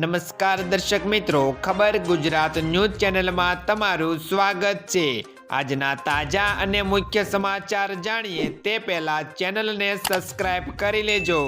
નમસ્કાર દર્શક મિત્રો, ખબર ગુજરાત ન્યૂઝ ચેનલમાં તમારું સ્વાગત છે. આજના તાજા અને મુખ્ય સમાચાર જાણીએ તે પહેલા ચેનલને સબસ્ક્રાઇબ કરી લેજો.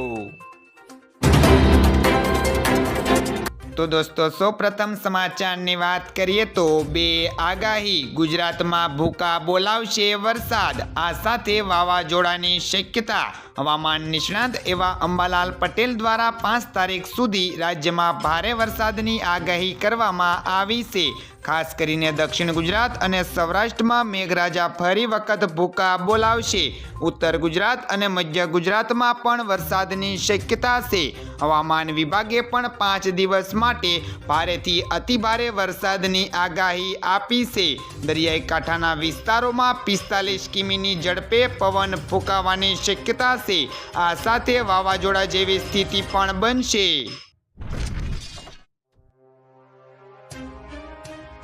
તો દોસ્તો, સૌપ્રથમ સમાચારની વાત કરીએ તો બે આગાહી. ગુજરાતમાં ભૂકા બોલાવશે વરસાદ. આ સાથે વાવાઝોડાની શક્યતા. હવામાન નિષ્ણાત એવા અંબાલાલ પટેલ દ્વારા પાંચ તારીખ સુધી રાજ્યમાં ભારે વરસાદની આગાહી કરવામાં આવી છે. ખાસ કરીને દક્ષિણ ગુજરાત અને સૌરાષ્ટ્રમાં મેઘરાજા ફરી વખત ભૂકા બોલાવશે. ઉત્તર ગુજરાત અને મધ્ય ગુજરાતમાં પણ વરસાદની શક્યતા છે. હવામાન વિભાગે પણ પાંચ દિવસ માટે ભારેથી અતિભારે વરસાદની આગાહી આપી છે. દરિયાઈ કાંઠાના વિસ્તારોમાં પિસ્તાલીસ કિમીની ઝડપે પવન ફૂંકાવાની શક્યતા છે. આ સાથે વાવાઝોડા જેવી સ્થિતિ પણ બનશે.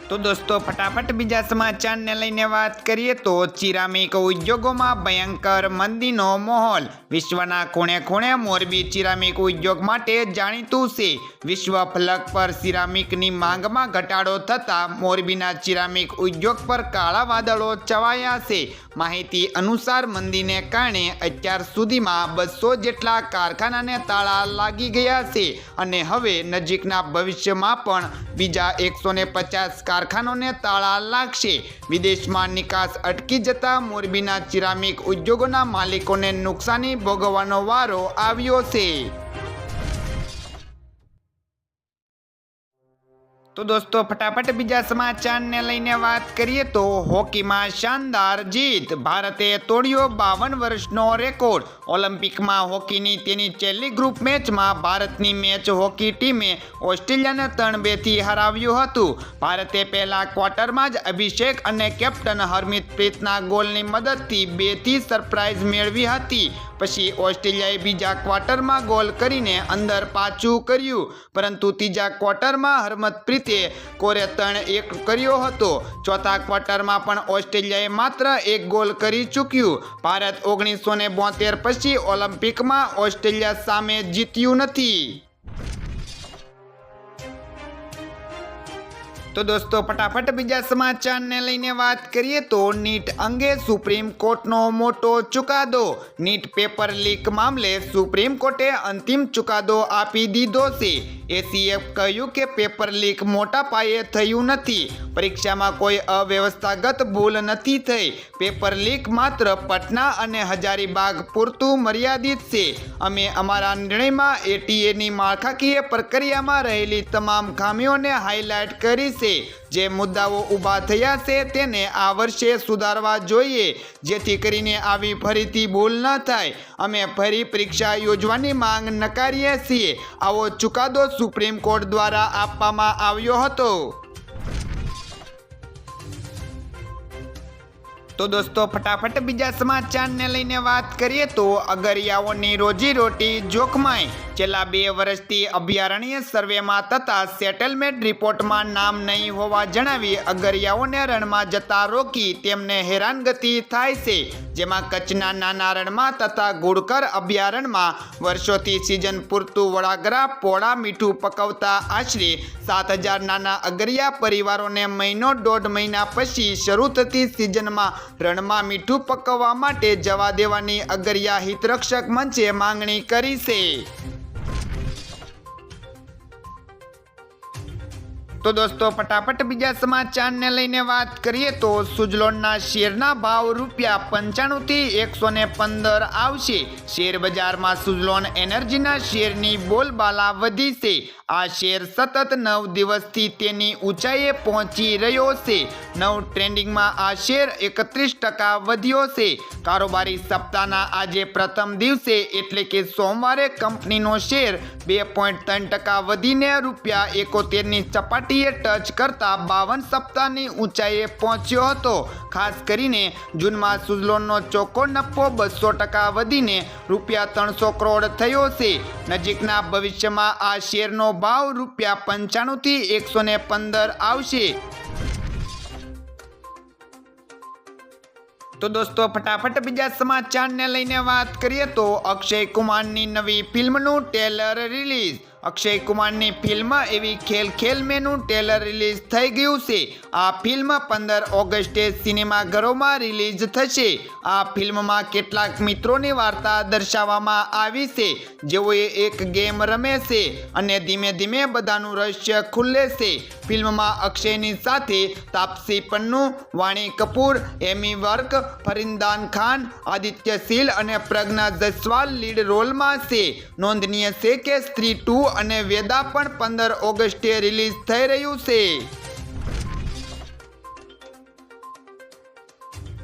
તો દોસ્તો, ફટાફટ બીજા સમાચારને લઈને વાત કરીએ તો ચિરામિક ઉદ્યોગોમાં ભયંકર મંદીનો માહોલ. વિશ્વના ખૂણે ખૂણે મોરબી ચિરામિક ઉદ્યોગ માટે જાણીતું છે. વિશ્વ ફલક પર સિરામિકની માંગમાં ઘટાડો થતાં મોરબીના ચિરામિક ઉદ્યોગ પર કાળા વાદળો છવાયા છે. માહિતી અનુસાર મંદીને કારણે અત્યાર સુધીમાં બસો જેટલા કારખાનાને તાળા લાગી ગયા છે અને હવે નજીકના ભવિષ્યમાં પણ બીજા એકસો ને પચાસ કારખાનોને તાળા લાગશે. વિદેશમાં નિકાસ અટકી જતા મોરબીના સિરામિક ઉદ્યોગોના માલિકોને નુકસાની ભોગવવાનો વારો આવ્યો છે. તો દોસ્તો, ફટાફટ બીજા સમાચારને લઈને વાત કરીએ તો હોકીમાં શાનદાર જીત. ભારતે તોડ્યો બાવન વર્ષનો રેકોર્ડ. ઓલિમ્પિકમાં હોકીની તેની છેલ્લી ગ્રુપ મેચમાં ભારતની મેચ હોકી ટીમે ઓસ્ટ્રેલિયાને ત્રણ બેથી હરાવ્યું હતું. ભારતે પહેલા ક્વાર્ટરમાં જ અભિષેક અને કેપ્ટન હરમિત પ્રીતના ગોલની મદદથી બેથી સરપ્રાઇઝ મેળવી હતી. પછી ઓસ્ટ્રેલિયાએ બીજા ક્વાર્ટરમાં ગોલ કરીને અંદર પાછું કર્યું. પરંતુ ત્રીજા ક્વાર્ટરમાં હરમતપ્રીતે કોરે ત્રણ એક કર્યો હતો. ચોથા ક્વાર્ટરમાં પણ ઓસ્ટ્રેલિયાએ માત્ર એક ગોલ કરી ચૂક્યું. ભારત ઓગણીસો ને પછી ઓલિમ્પિકમાં ઓસ્ટ્રેલિયા સામે જીત્યું નથી. તો દોસ્તો, ફટાફટ બીજા સમાચારને લઈને વાત કરીએ તો નીટ અંગે સુપ્રીમ કોર્ટનો મોટો ચુકાદો. નીટ પેપર લીક મામલે સુપ્રીમ કોર્ટે અંતિમ ચુકાદો આપી દીધો છે. એસીએફ કહ્યું કે પેપર લીક મોટા પાયે થયું નથી. પરીક્ષામાં કોઈ અવ્યવસ્થાગત ભૂલ નથી થઈ. પેપર લીક માત્ર પટના અને હજારીબાગ પૂરતું મર્યાદિત છે. અમે અમારા નિર્ણયમાં એટીએની માળખાકીય પ્રક્રિયામાં રહેલી તમામ ખામીઓને હાઇલાઇટ કરી છે. જે મુદ્દાઓ ઊભા થયા છે તેને આ વર્ષે સુધારવા જોઈએ. જેથી કરીને આવી ફરીથી ભૂલ ન થાય. અમે ફરી પરીક્ષા યોજવાની માંગ નકારીએ છીએ. આવો ચુકાદો સુપ્રીમ કોર્ટ દ્વારા આપવામાં આવ્યો હતો. તો દોસ્તો, ફટાફટ બીજા સમાચારને લઈને વાત કરીએ તો અગરિયાઓની રોજીરોટી જોખમાય. છેલ્લા બે વર્ષથી અભયારણ્ય સર્વેમાં તથા સેટલમેન્ટ રિપોર્ટમાં નામ નહીં હોવા જણાવી અગરિયાઓને રણમાં જતા રોકી તેમને હેરાનગતિ થાય છે. જેમાં કચ્છના નાના રણમાં તથા ગુડકર અભયારણ્યમાં વર્ષોથી સિઝન પૂરતું વડાગરા પોળા મીઠું પકવતા આશરે સાત હજાર નાના અગરિયા પરિવારોને મહિનો દોઢ મહિના પછી શરૂ થતી સિઝનમાં રણમાં મીઠું પકવવા માટે જવા દેવાની અગરિયા હિતરક્ષક મંચે માંગણી કરી છે. તો દોસ્તો, ફટાફટ બીજા સમાચારને લઈને વાત કરીએ તો સુજલોનના શેરના ભાવ રૂપિયા પંચાણુંથી એકસો ને પંદર આવશે. શેર બજારમાં સુજલોન એનર્જીના શેરની બોલબાલા વધી છે આ શેર સતત નવ દિવસથી તેની ઊંચાઈએ પહોંચી રહ્યો છે. નવ ટ્રેન્ડિંગમાં આ શેર એકત્રીસ ટકા વધ્યો છે. કારોબારી સપ્તાહના આજે પ્રથમ દિવસે એટલે કે સોમવારે કંપનીનો શેર બે પોઈન્ટ ત્રણ ટકા વધીને રૂપિયા એકોતેરની સપાટીએ ટચ કરતા બાવન સપ્તાહની ઊંચાઈએ પહોંચ્યો હતો. ખાસ કરીને જૂનમાં સુઝલોનનો ચોખ્ખો નફો બસો ટકા વધીને રૂપિયા ત્રણસો કરોડ થયો છે. નજીકના ભવિષ્યમાં આ શેરનો ભાવ રૂપિયા પંચાણુંથી એકસો ને પંદર આવશે. તો દોસ્તો, ફટાફટ બીજા સમાચારને લઈને વાત કરીએ તો અક્ષય કુમારની નવી ફિલ્મનું ટ્રેલર રિલીઝ અક્ષય કુમારની ફિલ્મ એવી ખેલ ખેલ મેનું ટ્રેલર રિલીઝ થઈ ગયું છે. આ ફિલ્મ પંદર ઓગસ્ટે સિનેમાઘરોમાં રિલીઝ થશે. આ ફિલ્મમાં કેટલાક મિત્રોની વાર્તા દર્શાવવામાં આવી છે. જેઓએ એક ગેમ રમે છે અને ધીમે ધીમે બધાનું રહસ્ય ખુલ્લે છે. ફિલ્મમાં અક્ષયની સાથે તાપસી પન્નુ, વાણી કપૂર, એમી વર્ક, ફરિંદાન ખાન, આદિત્ય શીલ અને પ્રજ્ઞા જયસ્વાલ લીડ રોલમાં છે. નોંધનીય છે કે સ્ત્રી ટુ અને વેદા પણ પંદર ઓગસ્ટે રિલીઝ થઈ રહ્યું છે.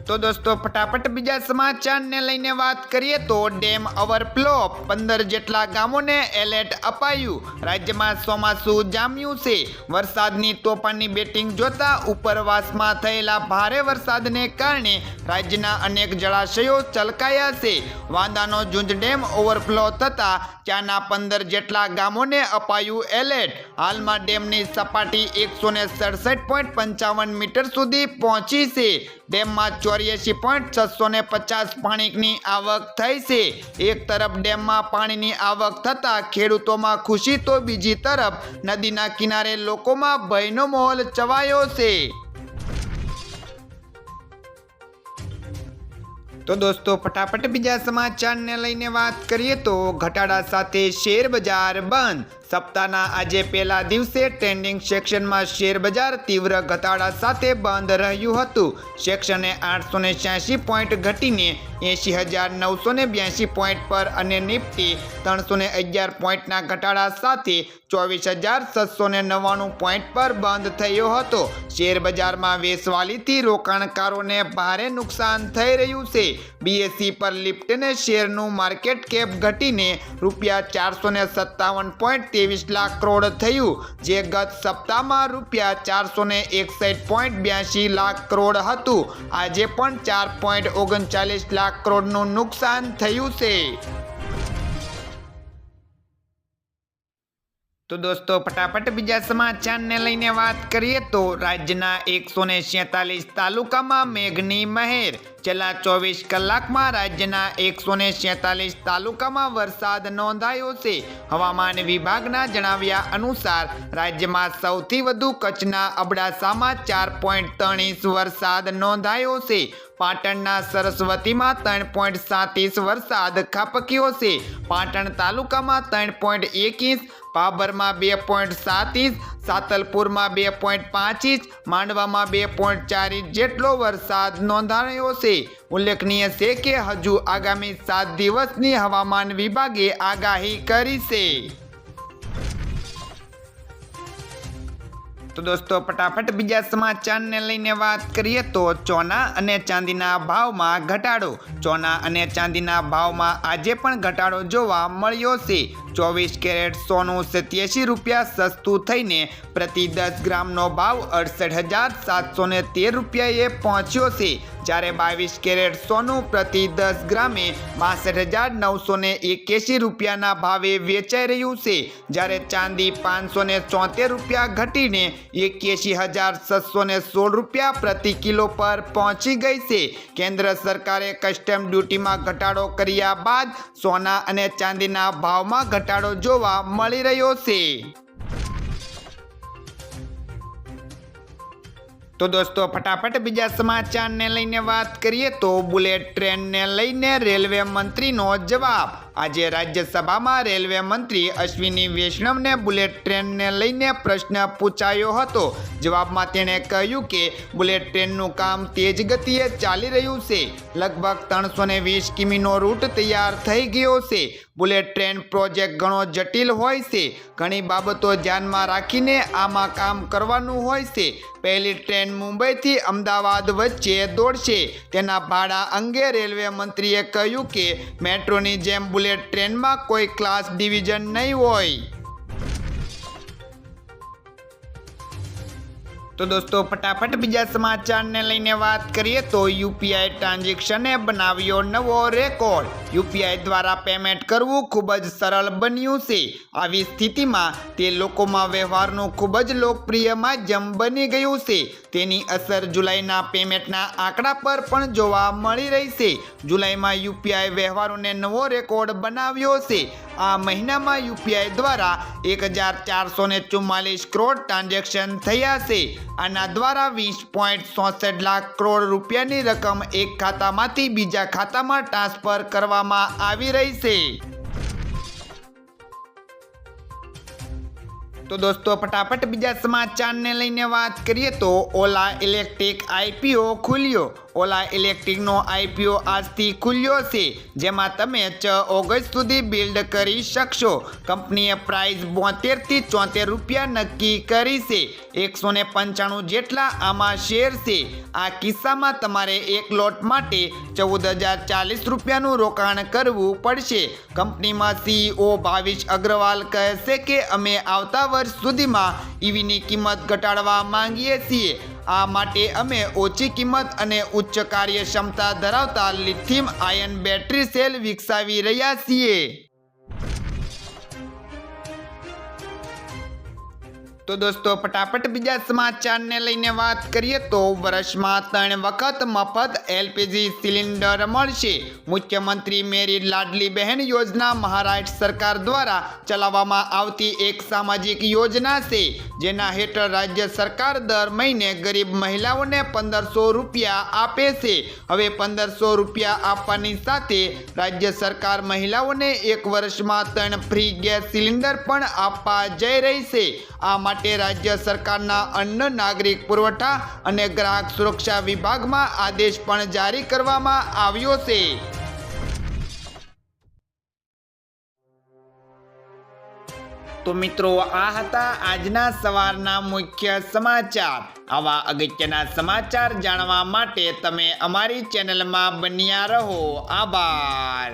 તો દોસ્તો, ફટાફટ બીજા સમાચારને લઈને વાત કરીએ તો ડેમ ઓવરફ્લો પંદર જેટલા ગામોને એલર્ટ અપાયું. રાજ્યમાં ચોમાસું જામ્યું છે. વરસાદની તોફાનની બેટિંગ જોતા ઉપરવાસમાં થયેલા ભારે વરસાદને કારણે રાજ્યના અનેક જળાશયો છલકાયા છે. વાંદાનો ઝુંઝ ડેમ ઓવરફ્લો થતાં ત્યાંના પંદર જેટલા ગામોને અપાયું એલર્ટ. હાલમાં ડેમની સપાટી એકસો ને સડસઠ પોઈન્ટ પંચાવન મીટર સુધી પહોંચી છે. ડેમમાં ચોર્યાસી પોઈન્ટ છસો ને પચાસ પાણીની આવક થઈ છે. એક તરફ ડેમમાં પાણીની આવક થતાં ખેડૂતોમાં ખુશી તો બીજી તરફ નદીના કિનારે લોકોમાં ભયનો માહોલ ચવાયો છે. તો દોસ્તો, ફટાફટ બીજા સમાચારને લઈને વાત કરીએ તો ઘટાડા સાથે શેર બજાર બંધ. સપ્તાહના આજે પહેલા દિવસે ટ્રેન્ડિંગ સેક્શનમાં શેર બજાર તીવ્ર ઘટાડા સાથે બંધ રહ્યું હતું. સેક્શને આઠસો ને પોઈન્ટ ઘટીને એંશી હજાર નવસો ને બ્યાસી પોઈન્ટ પર અને નિફ્ટી ત્રણસો ને અગિયાર પોઈન્ટના ઘટાડા સાથે ચોવીસ હજાર છસો ને નવ્વાણું પોઈન્ટ પર બંધ થયો હતો. શેર બજારમાં વેચવાલીથી રોકાણકારોને ભારે નુકસાન થઈ રહ્યું છે. બીએસસી પર લિફ્ટને શેરનું માર્કેટ કેપ ઘટીને રૂપિયા ચારસો ને સત્તાવન પોઈન્ટ ત્રેવીસ લાખ કરોડ થયું, જે ગત સપ્તાહમાં રૂપિયા ચારસો ને એકસઠ પોઈન્ટ બ્યાસી લાખ કરોડ હતું. આજે પણ ચાર પોઈન્ટ ઓગણચાલીસ લાખ કરોડનું નુકસાન થયું છે. તો દોસ્તો, ફટાફટ બીજા સમાચારને લઈને વાત કરીએ તો રાજ્યના એકસો ને તાલુકામાં મેઘની મહેર છેલ્લા ચોવીસ કલાકમાં રાજ્યના એકસો ને છેતાલીસ તાલુકામાં વરસાદ નોંધાયો છે. હવામાન વિભાગના જણાવ્યા અનુસાર રાજ્યમાં સૌથી વધુ કચ્છના અબડાસામાં ચાર પોઈન્ટ ત્રણ વરસાદ નોંધાયો છે. પાટણના સરસ્વતીમાં ત્રણ પોઈન્ટ સાત ઇંચ વરસાદ ખાબક્યો છે. પાટણ તાલુકામાં ત્રણ પોઈન્ટ એક ઇંચ પાભરમાં બે પોઈન્ટ સાત ઇંચ સાતલપુરમાં બે પોઈન્ટ પાંચ ઇંચ માંડવામાં બે પોઈન્ટ ચાર ઇંચ જેટલો વરસાદ નોંધાયો છે. ઉલ્લેખનીય છે કે હજુ આગામી સાત દિવસની હવામાન વિભાગે આગાહી કરી છે. તો દોસ્તો, ફટાફટ બીજા સમાચારને લઈને વાત કરીએ તો ચોના અને ચાંદીના ભાવમાં ઘટાડો. ચોના અને ચાંદીના ભાવમાં આજે પણ ઘટાડો જોવા મળ્યો છે. ચોવીસ કેરેટ સોનું સત્યાસી રૂપિયા સસ્તું થઈને પ્રતિ દસ ગ્રામનો ભાવ અડસઠ હજાર સાતસો તેર રૂપિયાએ પહોંચ્યો છે. જ્યારે બાવીસ કેરેટ સોનું પ્રતિ દસ ગ્રામે બાસઠ હજાર નવસો ને એક્યાસી રૂપિયાના ભાવે વેચાઈ રહ્યું છે, જ્યારે ચાંદી પાંચસો ને ચોતેર રૂપિયા ઘટીને એક્યાસી હજાર છસો ને સોળ રૂપિયા પ્રતિ કિલો પર પહોંચી ગઈ છે. કેન્દ્ર સરકારે કસ્ટમ ડ્યુટીમાં ઘટાડો કર્યા બાદ સોના અને ચાંદીના ભાવમાં ઘટાડો જોવા મળી રહ્યો છે. તો દોસ્તો, ફટાફટ બીજા સમાચારને લઈને વાત કરીએ તો બુલેટ ટ્રેનને લઈને રેલવે મંત્રીનો જવાબ. આજે રાજ્યસભામાં રેલવે મંત્રી અશ્વિની વૈષ્ણવને બુલેટ ટ્રેનને લઈને પ્રશ્ન પૂછાયો હતો. જવાબમાં તેણે કહ્યું કે બુલેટ ટ્રેનનું કામ તેજ ગતિએ ચાલી રહ્યું છે. લગભગ ત્રણસો વીસ કિમીનો રૂટ તૈયાર થઈ ગયો છે. બુલેટ ટ્રેન પ્રોજેક્ટ ઘણો જટિલ હોય છે. ઘણી બાબતો ધ્યાનમાં રાખીને આમાં કામ કરવાનું હોય છે. પહેલી ટ્રેન મુંબઈથી અમદાવાદ વચ્ચે દોડશે. તેના ભાડા અંગે રેલવે મંત્રીએ કહ્યું કે, મેટ્રોની જેમ બુલેટ ટ્રેનમાં કોઈ ક્લાસ ડિવિઝન નહીં હોય. તો દોસ્તો, ફટાફટ બીજા સમાચારને લઈને વાત કરીએ તો યુપીઆઈ ટ્રાન્ઝેક્શને બનાવ્યો નવો રેકોર્ડ. યુપીઆઈ દ્વારા પેમેન્ટ કરવું ખૂબ જ સરળ બન્યું છે. આવી સ્થિતિમાં તે લોકોમાં વ્યવહારનું ખૂબ જ લોકપ્રિય માધ્યમ બની ગયું છે. તેની અસર જુલાઈના પેમેન્ટના આંકડા પર પણ જોવા મળી રહી છે. જુલાઈમાં યુપીઆઈ વ્યવહારોને નવો રેકોર્ડ બનાવ્યો છે. આ મહિનામાં યુપીઆઈ દ્વારા એક હજાર ચારસો ને ચુમ્માલીસ કરોડ ટ્રાન્ઝેક્શન થયા છે. આના દ્વારા વીસ પોઈન્ટ ચોસઠ લાખ કરોડ રૂપિયાની રકમ એક ખાતામાંથી બીજા ખાતામાં ટ્રાન્સફર કરવામાં આવી રહી છે. તો દોસ્તો, ફટાફટ બીજા સમાચારને લઈને વાત કરીએ તો ઓલા ઇલેક્ટ્રિક આઈપીઓ ખુલ્યો. ઓલા ઇલેક્ટ્રિકનો આઈપીઓ આજથી ખુલ્યો છે, જેમાં તમે છ ઓગસ્ટ સુધી બિલ્ડ કરી શકશો. કંપનીએ પ્રાઇસ બોતેરથી ચોતેર રૂપિયા નક્કી કરી છે. એકસો ને પંચાણું જેટલા આમાં શેર છે. આ કિસ્સામાં તમારે એક લોટ માટે ચૌદ હજાર ચાલીસ રૂપિયાનું રોકાણ કરવું પડશે. કંપનીમાં સીઈઓ ભાવિશ અગ્રવાલ કહે છે કે અમે આવતા વર્ષ સુધીમાં ઈવીની કિંમત ઘટાડવા માંગીએ છીએ. આ માટે અમે ઓછી કિંમત અને ઉચ્ચ કાર્યક્ષમતા ધરાવતા લિથિયમ આયન બેટરી સેલ વિકસાવી રહ્યા છીએ. તો દોસ્તો, ફટાફટ બીજા સમાચારને લઈને વાત કરીએ તો વર્ષમાં ત્રણ વખત મફત એલપીજી સિલિન્ડર મળશે. મુખ્યમંત્રી મેરી લાડલી બહેન યોજના મહારાષ્ટ્ર સરકાર દ્વારા ચલાવવામાં આવતી એક સામાજિક યોજના છે, જેના હેઠળ રાજ્ય સરકાર દર મહિને ગરીબ મહિલાઓને પંદરસો રૂપિયા આપે છે. હવે પંદરસો રૂપિયા આપવાની સાથે રાજ્ય સરકાર મહિલાઓને એક વર્ષમાં ત્રણ ફ્રી ગેસ સિલિન્ડર પણ આપવા જઈ રહી છે. આ માટે રાજ્ય સરકારના અન્ન નાગરિક પુરવઠા અને ગ્રાહક સુરક્ષા વિભાગમાં આદેશ પણ જારી કરવામાં આવ્યો છે. તો મિત્રો, આ હતા આજના સવારના મુખ્ય સમાચાર. આવા અગત્યના સમાચાર જાણવા માટે તમે અમારી ચેનલમાં બન્યા રહો. આભાર.